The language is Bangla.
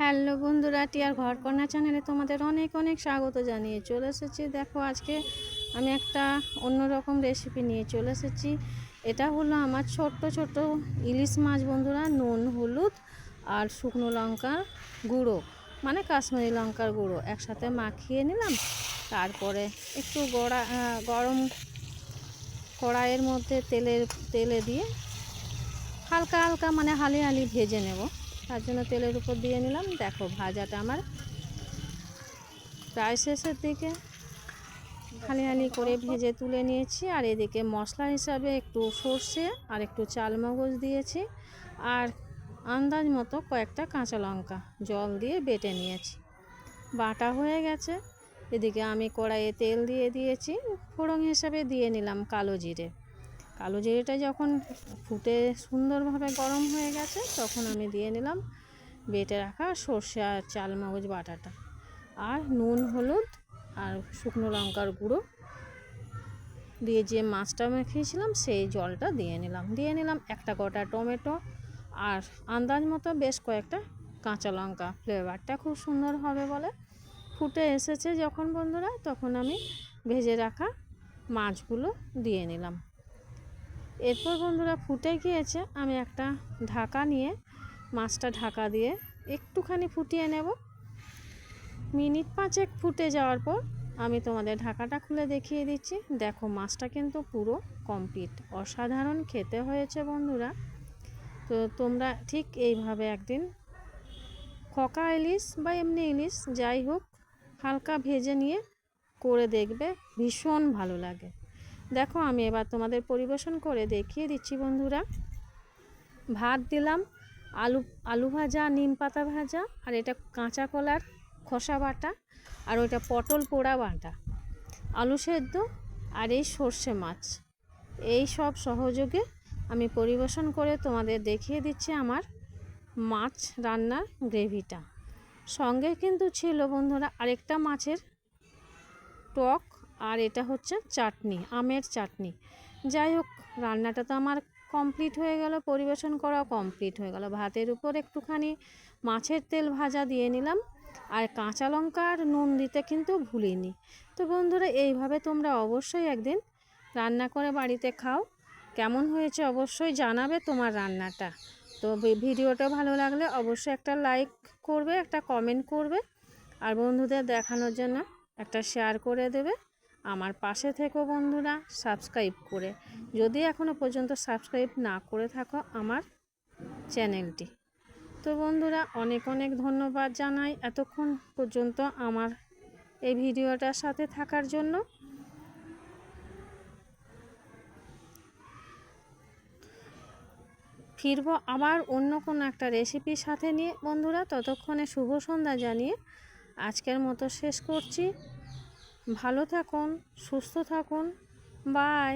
হ্যালো বন্ধুরা, টিয়ার ঘরকন্যা চ্যানেলে তোমাদের অনেক অনেক স্বাগত জানিয়ে চলে এসেছি। দেখো, আজকে আমি একটা অন্যরকম রেসিপি নিয়ে চলে এসেছি। এটা হলো আমার ছোট্ট ছোট্ট ইলিশ মাছ বন্ধুরা, নুন, হলুদ আর শুকনো লঙ্কার গুঁড়ো মানে কাশ্মীরি লঙ্কার গুঁড়ো একসাথে মাখিয়ে নিলাম। তারপরে একটু গড়া গরম কড়াইয়ের মধ্যে তেলের, তেলে দিয়ে হালকা হালকা মানে হালি হালি ভেজে নেব। তার জন্য তেলের উপর দিয়ে নিলাম। দেখো, ভাজাটা আমার প্রায় শেষের দিকে। হালি হালি করে ভেজে তুলে নিয়েছি। আর এদিকে মশলা হিসাবে একটু সর্ষে আর একটু চালমগজ দিয়েছি। আর আন্দাজ মতো কয়েকটা কাঁচা লঙ্কা জল দিয়ে বেটে নিয়েছি। বাটা হয়ে গেছে। এদিকে আমি কড়াইয়ে তেল দিয়ে দিয়েছি। ফোড়ন হিসাবে দিয়ে নিলাম কালো জিরে। কালো জিরেটা যখন ফুটে সুন্দরভাবে গরম হয়ে গেছে, তখন আমি দিয়ে নিলাম বেটে রাখা সর্ষে আর চাল মগজ বাটাটা। আর নুন, হলুদ আর শুকনো লঙ্কার গুঁড়ো দিয়ে যে মাছটা মেখেছিলাম সেই জলটা দিয়ে নিলাম। দিয়ে নিলাম একটা গোটা টমেটো আর আন্দাজ মতো বেশ কয়েকটা কাঁচা লঙ্কা। ফ্লেভারটা খুব সুন্দর হবে বলে ফুটে এসেছে যখন বন্ধুরা, তখন আমি ভেজে রাখা মাছগুলো দিয়ে নিলাম। এরপর বন্ধুরা ফুটে গিয়েছে, আমি একটা ঢাকা নিয়ে, মাছটা ঢাকা দিয়ে একটুখানি ফুটিয়ে নেব। মিনিট পাঁচেক ফুটে যাওয়ার পর আমি তোমাদের ঢাকাটা খুলে দেখিয়ে দিচ্ছি। দেখো, মাছটা কিন্তু পুরো কমপ্লিট। অসাধারণ খেতে হয়েছে বন্ধুরা। তো তোমরা ঠিক এইভাবে একদিন খকা ইলিশ বা এমনি ইলিশ যাই হোক, হালকা ভেজে নিয়ে করে দেখবে, ভীষণ ভালো লাগে। দেখো, আমি এবার তোমাদের পরিবেশন করে দেখিয়ে দিচ্ছি বন্ধুরা। ভাত দিলাম, আলু আলু ভাজা, নিম পাতা ভাজা, আর এটা কাঁচা কলার খোসা বাটা, আর ওইটা পটল পোড়া বাটা, আলু সেদ্ধ আর এই সর্ষে মাছ। এই সব সহযোগে আমি পরিবেশন করে তোমাদের দেখিয়ে দিচ্ছি আমার মাছ রান্নার গ্রেভিটা। সঙ্গে কিন্তু ছিল বন্ধুরা আরেকটা মাছের টক আর এটা হচ্ছে চাটনি, আমের চাটনি। যাই হোক, রান্নাটা তো আমার কমপ্লিট হয়ে গেল, পরিবেশন করা কমপ্লিট হয়ে গেল। ভাতের উপর একটুখানি মাছের তেল ভাজা দিয়ে নিলাম, আর কাঁচা লঙ্কা আর নুন দিতে কিন্তু ভুলিনি। তো বন্ধুরা, এইভাবে তোমরা অবশ্যই একদিন রান্না করে বাড়িতে খাও। কেমন হয়েছে অবশ্যই জানাবে তোমার রান্নাটা। তো ভিডিওটা ভালো লাগলে অবশ্যই একটা লাইক করবে, একটা কমেন্ট করবে, আর বন্ধুদের দেখানোর জন্য একটা শেয়ার করে দেবে। আমার পাশে থেকো বন্ধুরা সাবস্ক্রাইব করে। যদি এখনও পর্যন্ত সাবস্ক্রাইব না করে থাকো আমার চ্যানেলটি। তো বন্ধুরা, অনেক অনেক ধন্যবাদ জানাই এতক্ষণ পর্যন্ত আমার এই ভিডিওটার সাথে থাকার জন্য। ফিরবো আবার অন্য কোনো একটা রেসিপির সাথে নিয়ে। বন্ধুরা, ততক্ষণে শুভ সন্ধ্যা জানিয়ে আজকের মতো শেষ করছি। ভালো থাকুন সুস্থ থাকুন বাই